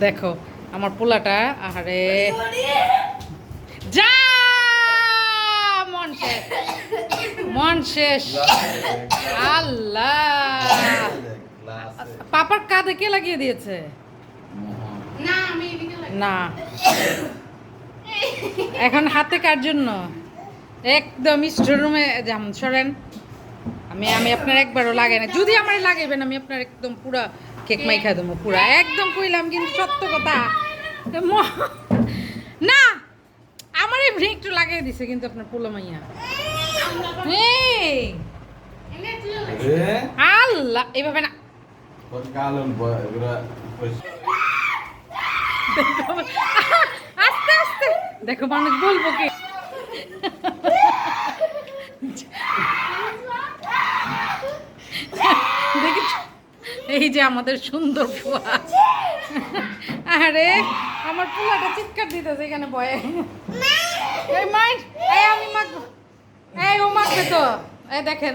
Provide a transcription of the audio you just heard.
দেখো আমার পোলাটা আহারে। যা! মন শেষ। মন শেষ। আল্লাহ। পাপার কাঁধে কে লাগিয়ে দিয়েছে। না এখন হাতে কার জন্য? একদম স্টোর রুমে যেমন সরেন। আমি আমি আপনার একবারও লাগাই না যদি আমার লাগাইবেন আমি আপনার একদম পুরা কেক মাইখা দেবো পুরা। একদম কইলাম কিন্তু সত্য কথা। না আমার এই এমনি একটু লাগাই দিছে কিন্তু আপনার পোলো মাইয়া। আল্লাহ এভাবে না। আস্তে আস্তে। দেখো মানুষ বলব কি? এই যে আমাদের সুন্দর ফুয়া। আরে, আমার পোলাটা চিৎকার দিতেছে এখানে বয়ে। এই মাই, এই আমি মাখবো। এই ও মাখবে তো। এই দেখেন